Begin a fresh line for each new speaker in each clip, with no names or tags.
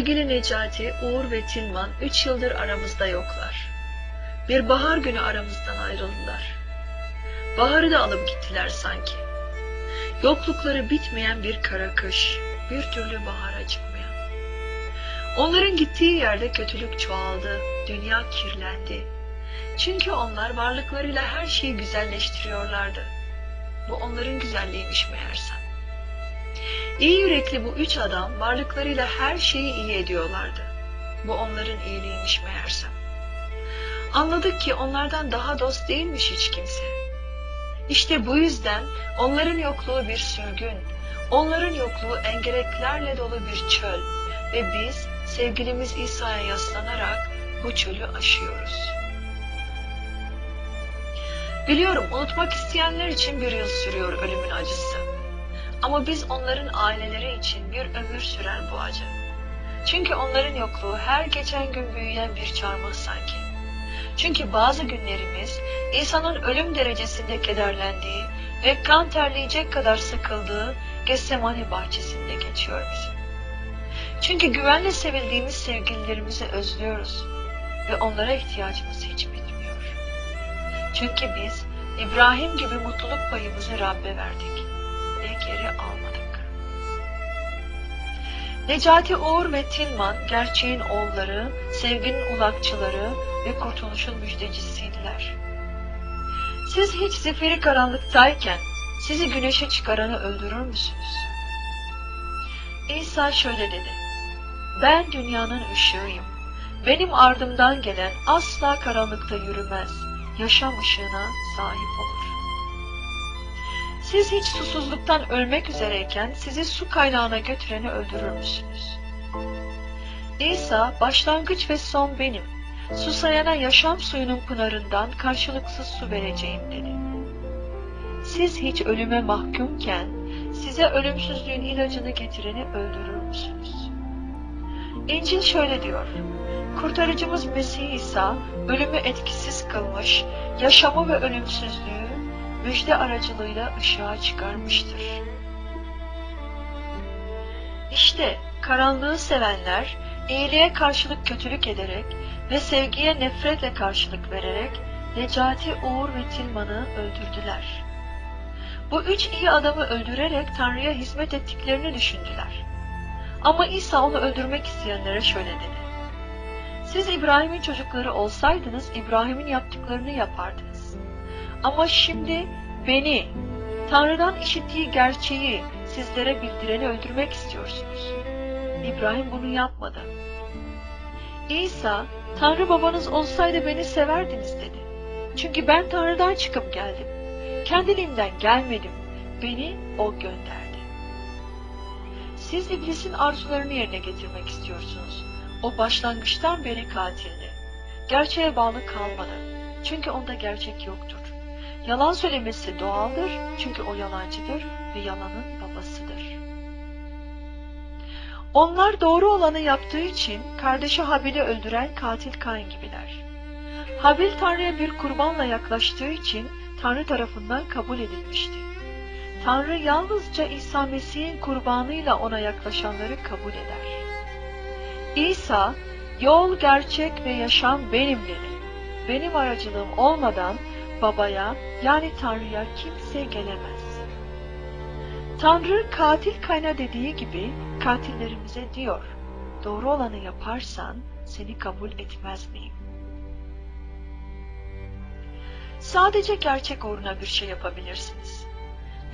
Sevgili Necati, Uğur ve Tilman üç yıldır aramızda yoklar. Bir bahar günü aramızdan ayrıldılar. Baharı da alıp gittiler sanki. Yoklukları bitmeyen bir kara kış, bir türlü bahara çıkmayan. Onların gittiği yerde kötülük çoğaldı, dünya kirlendi. Çünkü onlar varlıklarıyla her şeyi güzelleştiriyorlardı. Bu onların güzelliğiymiş meğersem. İyi yürekli bu üç adam varlıklarıyla her şeyi iyi ediyorlardı. Bu onların iyiliğiymiş meğersem. Anladık ki onlardan daha dost değilmiş hiç kimse. İşte bu yüzden onların yokluğu bir sürgün, onların yokluğu engereklerle dolu bir çöl ve biz sevgilimiz İsa'ya yaslanarak bu çölü aşıyoruz. Biliyorum unutmak isteyenler için bir yıl sürüyor ölümün acısı. Ama biz onların aileleri için bir ömür sürer bu acı. Çünkü onların yokluğu her geçen gün büyüyen bir çarmıh sanki. Çünkü bazı günlerimiz insanın ölüm derecesinde kederlendiği ve kan terleyecek kadar sıkıldığı Getsemani bahçesinde geçiyor bizim. Çünkü güvenle sevildiğimiz sevgililerimizi özlüyoruz ve onlara ihtiyacımız hiç bitmiyor. Çünkü biz İbrahim gibi mutluluk payımızı Rabbe verdik ve geri almadık. Necati Uğur ve Tilman gerçeğin oğulları, sevginin ulakçıları ve kurtuluşun müjdecisiydiler. Siz hiç zifiri karanlıktayken sizi güneşe çıkaranı öldürür müsünüz? İsa şöyle dedi. Ben dünyanın ışığıyım. Benim ardımdan gelen asla karanlıkta yürümez. Yaşam ışığına sahip olur. Siz hiç susuzluktan ölmek üzereyken sizi su kaynağına götüreni öldürür müsünüz? İsa başlangıç ve son benim. Susayana yaşam suyunun pınarından karşılıksız su vereceğim dedi. Siz hiç ölüme mahkumken size ölümsüzlüğün ilacını getireni öldürür müsünüz? İncil şöyle diyor. Kurtarıcımız Mesih İsa ölümü etkisiz kılmış, yaşamı ve ölümsüzlüğü müjde aracılığıyla ışığa çıkarmıştır. İşte karanlığı sevenler iyiliğe karşılık kötülük ederek ve sevgiye nefretle karşılık vererek Necati, Uğur ve Tilman'ı öldürdüler. Bu üç iyi adamı öldürerek Tanrı'ya hizmet ettiklerini düşündüler. Ama İsa onu öldürmek isteyenlere şöyle dedi. Siz İbrahim'in çocukları olsaydınız İbrahim'in yaptıklarını yapardınız. Ama şimdi beni, Tanrı'dan işittiği gerçeği sizlere bildireni öldürmek istiyorsunuz. İbrahim bunu yapmadı. İsa, Tanrı babanız olsaydı beni severdiniz dedi. Çünkü ben Tanrı'dan çıkıp geldim. Kendiliğimden gelmedim. Beni O gönderdi. Siz iblisin arzularını yerine getirmek istiyorsunuz. O başlangıçtan beri katildi. Gerçeğe bağlı kalmadı. Çünkü onda gerçek yoktur. Yalan söylemesi doğaldır çünkü o yalancıdır ve yalanın babasıdır. Onlar doğru olanı yaptığı için kardeşi Habil'i öldüren katil Kain gibiler. Habil Tanrı'ya bir kurbanla yaklaştığı için Tanrı tarafından kabul edilmişti. Tanrı yalnızca İsa Mesih'in kurbanıyla ona yaklaşanları kabul eder. İsa, yol, gerçek ve yaşam benim dedi. Benim aracılığım olmadan babaya yani Tanrı'ya kimse gelemez. Tanrı katil kayna dediği gibi katillerimize diyor, doğru olanı yaparsan seni kabul etmez miyim? Sadece gerçek uğruna bir şey yapabilirsiniz.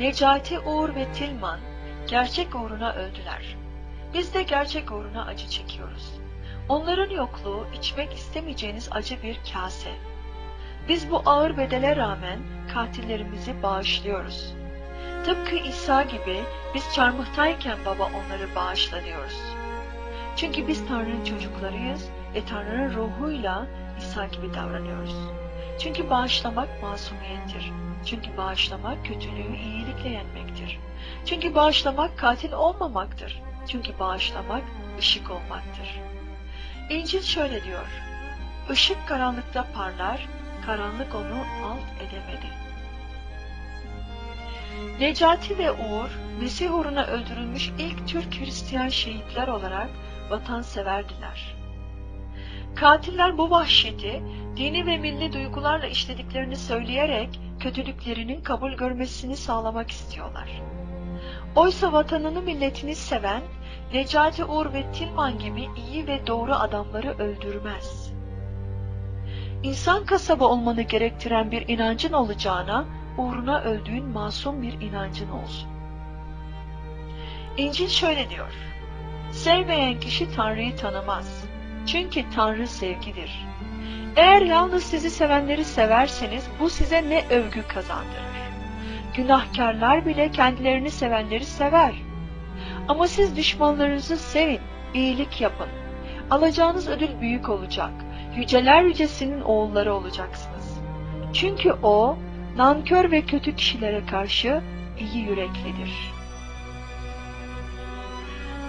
Necati Uğur ve Tilman gerçek uğruna öldüler. Biz de gerçek uğruna acı çekiyoruz. Onların yokluğu içmek istemeyeceğiniz acı bir kase. Biz bu ağır bedele rağmen katillerimizi bağışlıyoruz. Tıpkı İsa gibi biz çarmıhtayken baba onları bağışla diyoruz. Çünkü biz Tanrı'nın çocuklarıyız ve Tanrı'nın ruhuyla İsa gibi davranıyoruz. Çünkü bağışlamak masumiyettir. Çünkü bağışlamak kötülüğü iyilikle yenmektir. Çünkü bağışlamak katil olmamaktır. Çünkü bağışlamak ışık olmaktır. İncil şöyle diyor. Işık karanlıkta parlar, karanlık onu alt edemedi. Necati ve Uğur, Mesih uğruna öldürülmüş ilk Türk Hristiyan şehitler olarak vatanseverdiler. Katiller bu vahşeti dini ve milli duygularla işlediklerini söyleyerek kötülüklerinin kabul görmesini sağlamak istiyorlar. Oysa vatanını milletini seven Necati Uğur ve Tilman gibi iyi ve doğru adamları öldürmez. İnsan kasabı olmanı gerektiren bir inancın olacağına uğruna öldüğün masum bir inancın olsun. İncil şöyle diyor. Sevmeyen kişi Tanrı'yı tanımaz. Çünkü Tanrı sevgidir. Eğer yalnız sizi sevenleri severseniz bu size ne övgü kazandırır. Günahkarlar bile kendilerini sevenleri sever. Ama siz düşmanlarınızı sevin, iyilik yapın. Alacağınız ödül büyük olacak. Yüceler yücesinin oğulları olacaksınız. Çünkü o, nankör ve kötü kişilere karşı iyi yüreklidir.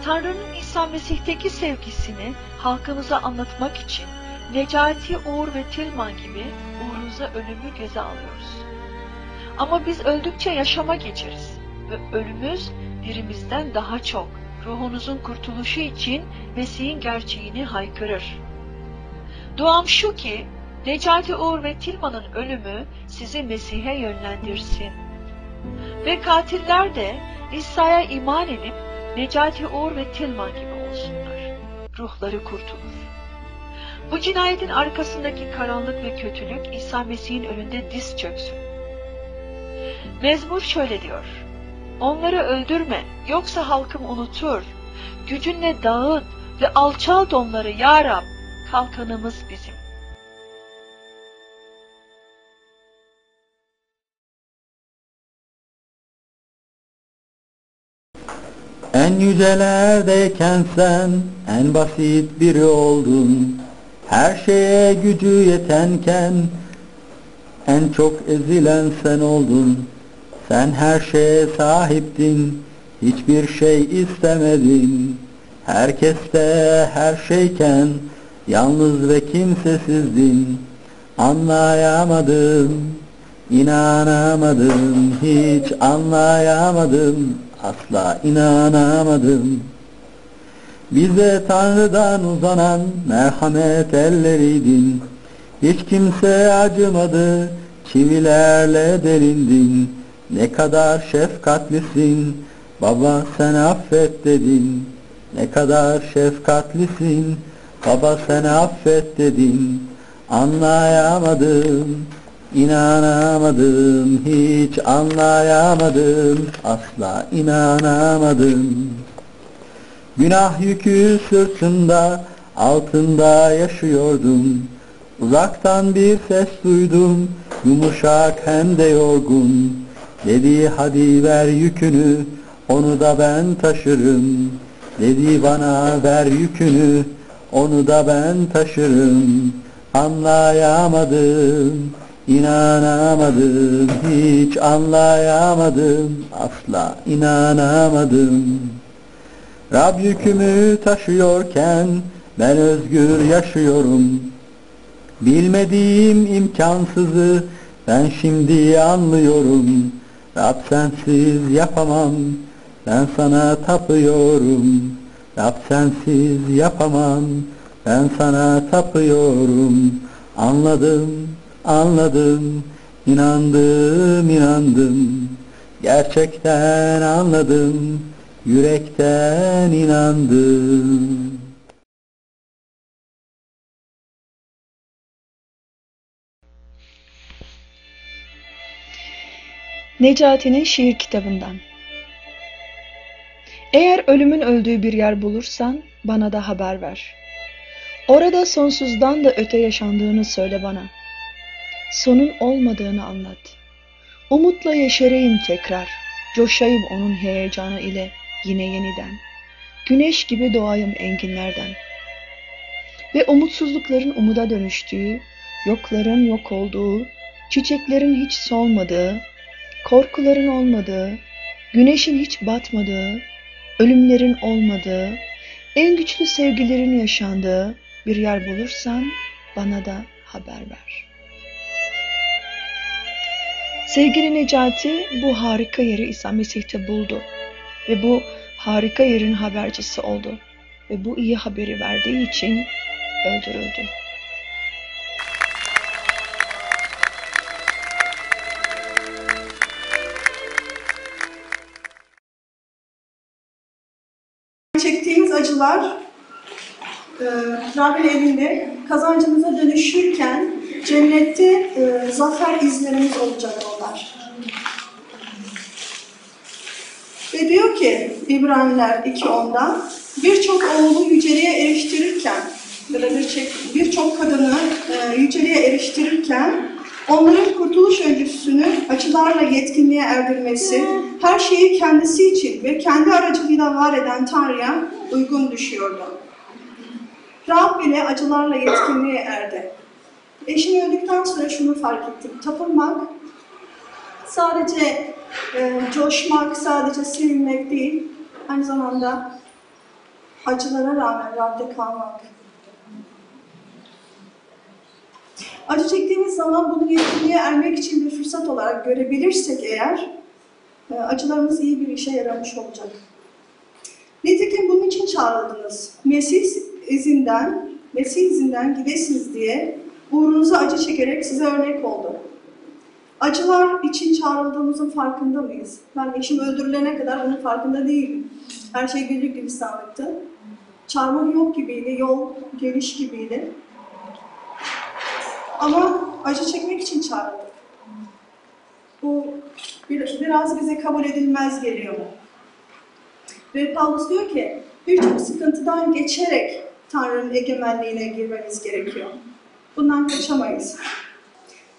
Tanrı'nın İsa Mesih'teki sevgisini halkımıza anlatmak için Necati, Uğur ve Tilman gibi uğrunuza ölümü göze alıyoruz. Ama biz öldükçe yaşama geçeriz ve ölümümüz dirimizden daha çok ruhunuzun kurtuluşu için Mesih'in gerçeğini haykırır. Duam şu ki Necati Uğur ve Tilman'ın ölümü sizi Mesih'e yönlendirsin. Ve katiller de İsa'ya iman edip Necati Uğur ve Tilman gibi olsunlar. Ruhları kurtulur. Bu cinayetin arkasındaki karanlık ve kötülük İsa Mesih'in önünde diz çöksün. Mezmur şöyle diyor. Onları öldürme, yoksa halkım unutur. Gücünle dağıt ve alçalt onları ya Rab, kalkanımız bizim.
En yücelerdeyken sen en basit biri oldun. Her şeye gücü yetenken en çok ezilen sen oldun. Sen her şeye sahiptin, hiçbir şey istemedin. Herkeste her şeyken yalnız ve kimsesizdin. Anlayamadım, inanamadım, hiç anlayamadım, asla inanamadım. Bize Tanrı'dan uzanan merhamet elleriydin. Hiç kimse acımadı, çivilerle delindin. Ne kadar şefkatlisin, baba sen affet dedin. Ne kadar şefkatlisin, baba sen affet dedin. Anlayamadım, inanamadım, hiç anlayamadım, asla inanamadım. Günah yükü sırtında, altında yaşıyordum. Uzaktan bir ses duydum, yumuşak hem de yorgun. Dedi hadi ver yükünü, onu da ben taşırım. Dedi bana ver yükünü, onu da ben taşırım. Anlayamadım, inanamadım, hiç anlayamadım, asla inanamadım. Rab yükümü taşıyorken ben özgür yaşıyorum. Bilmediğim imkansızı ben şimdi anlıyorum. Rab sensiz yapamam, ben sana tapıyorum. Rab sensiz yapamam, ben sana tapıyorum. Anladım, anladım, inandım, inandım. Gerçekten anladım, yürekten inandım.
Necati'nin şiir kitabından Eğer ölümün öldüğü bir yer bulursan bana da haber ver. Orada sonsuzdan da öte yaşandığını söyle bana. Sonun olmadığını anlat. Umutla yeşereyim tekrar, coşayım onun heyecanı ile yine yeniden. Güneş gibi doğayım enginlerden. Ve umutsuzlukların umuda dönüştüğü, yokların yok olduğu, çiçeklerin hiç solmadığı, korkuların olmadığı, güneşin hiç batmadığı, ölümlerin olmadığı, en güçlü sevgilerin yaşandığı bir yer bulursan bana da haber ver. Sevgili Necati bu harika yeri İsa Mesih'te buldu ve bu harika yerin habercisi oldu. ve bu iyi haberi verdiği için öldürüldü.
Acılar e, Rabbin evinde kazancımıza dönüşürken cennette e, zafer izlerimiz olacak onlar. Ve diyor ki İbraniler 2.10'da birçok oğlu yüceliğe eriştirirken ya da birçok kadını e, yüceliğe eriştirirken onların kurtuluş öncüsünü acılarla yetkinliğe erdirmesi, her şeyi kendisi için ve kendi aracılığıyla var eden Tanrı'ya uygun düşüyordu. Rab bile acılarla yetkinliğe erdi. Eşim öldükten sonra şunu fark ettim. Tapınmak sadece e, coşmak, sadece sevinmek değil, aynı zamanda acılara rağmen Rab'de kalmak. Acı çektiğimiz zaman bunu yetkinliğe ermek için bir fırsat olarak görebilirsek eğer, acılarımız iyi bir işe yaramış olacak. Nitekim bunun için çağrıldınız. Mesih izinden, Mesih izinden gidesiniz diye uğrunuza acı çekerek size örnek oldu. Acılar için çağrıldığımızın farkında mıyız? Ben eşim öldürülene kadar bunun farkında değilim. Her şey güllük gibi sağlıktı. Çarmıh yok gibiydi, yol geniş gibiydi. Ama acı çekmek için çağrıldık. Bu bir- biraz bize kabul edilmez geliyor. Ve Paulus diyor ki, birçok sıkıntıdan geçerek Tanrı'nın egemenliğine girmemiz gerekiyor. Bundan kaçamayız.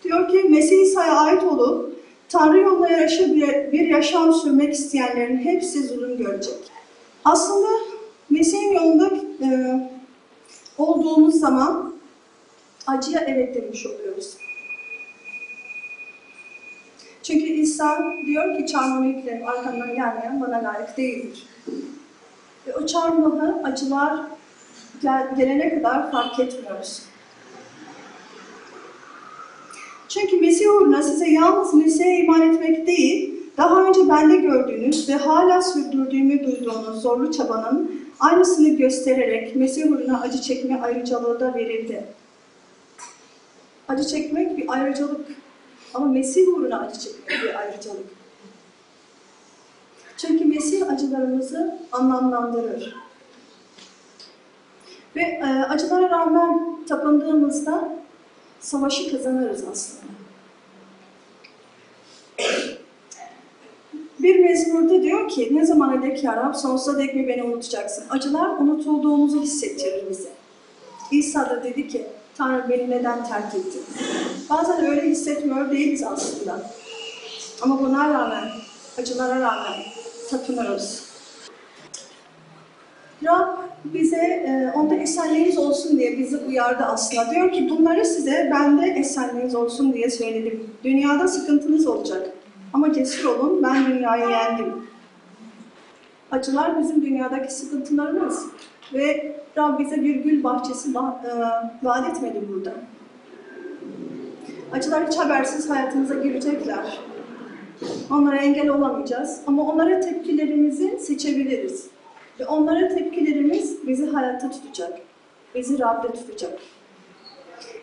Diyor ki, Mesih İsa'ya ait olup Tanrı yoluna yaraşır bir, bir yaşam sürmek isteyenlerin hepsi zulüm görecek. Aslında Mesih'in yolunda e, olduğumuz zaman acıya evet demiş oluyoruz. Çünkü İsa diyor ki çarmıhı yüklenip arkamdan gelmeyen bana layık değildir. Ve o çarmıhı acılar gel- gelene kadar fark etmiyoruz. Çünkü Mesih uğruna size yalnız Mesih'e iman etmek değil, daha önce bende gördüğünüz ve hala sürdürdüğümü duyduğunuz zorlu çabanın aynısını göstererek Mesih uğruna acı çekme ayrıcalığı da verildi. Acı çekmek bir ayrıcalık ama Mesih uğruna acı çekmek bir ayrıcalık. Çünkü Mesih acılarımızı anlamlandırır. Ve e, acılara rağmen tapındığımızda savaşı kazanırız aslında. Bir mezmurda diyor ki, ne zamana dek ya Rab, sonsuza dek mi beni unutacaksın? Acılar unutulduğumuzu hissettirir bize. İsa da dedi ki, Tanrı beni neden terk etti? Bazen öyle hissetmiyor değiliz aslında. Ama buna rağmen, acılara rağmen tapınırız. Rab bize e, onda esenliğiniz olsun diye bizi uyardı aslında. Diyor ki bunları size bende esenliğiniz olsun diye söyledim. Dünyada sıkıntınız olacak. Ama cesur olun ben dünyayı yendim. Acılar bizim dünyadaki sıkıntılarımız. Ve Rab bize bir gül bahçesi va- e, vaat etmedi burada. Acılar hiç habersiz hayatımıza girecekler. Onlara engel olamayacağız ama onlara tepkilerimizi seçebiliriz. Ve onlara tepkilerimiz bizi hayatta tutacak. Bizi Rab'de tutacak.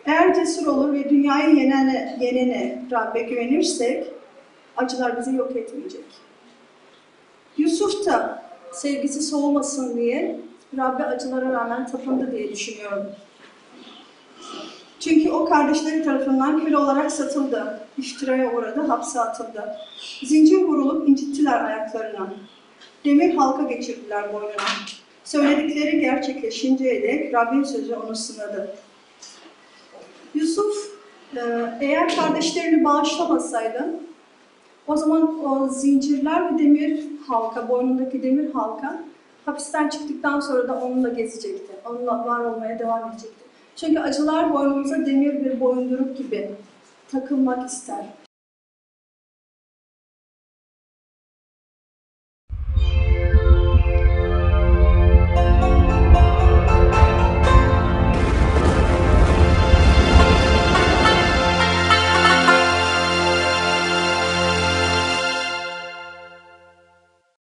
Eğer cesur olur ve dünyayı yenene, yenene Rab'be güvenirsek acılar bizi yok etmeyecek. Yusuf da sevgisi soğumasın diye Rab'be acılara rağmen tapındı diye düşünüyorum. Çünkü o kardeşleri tarafından köle olarak satıldı. İftiraya uğradı, hapse atıldı. Zincir vurulup incittiler ayaklarına. Demir halka geçirdiler boynuna. Söyledikleri gerçekleşinceye dek Rabbin sözü onu sınadı. Yusuf e, eğer kardeşlerini bağışlamasaydı o zaman o zincirler ve demir halka, boynundaki demir halka hapisten çıktıktan sonra da onunla gezecekti. Onunla var olmaya devam edecekti. Çünkü acılar boynumuza demir bir boyunduruk gibi takılmak ister.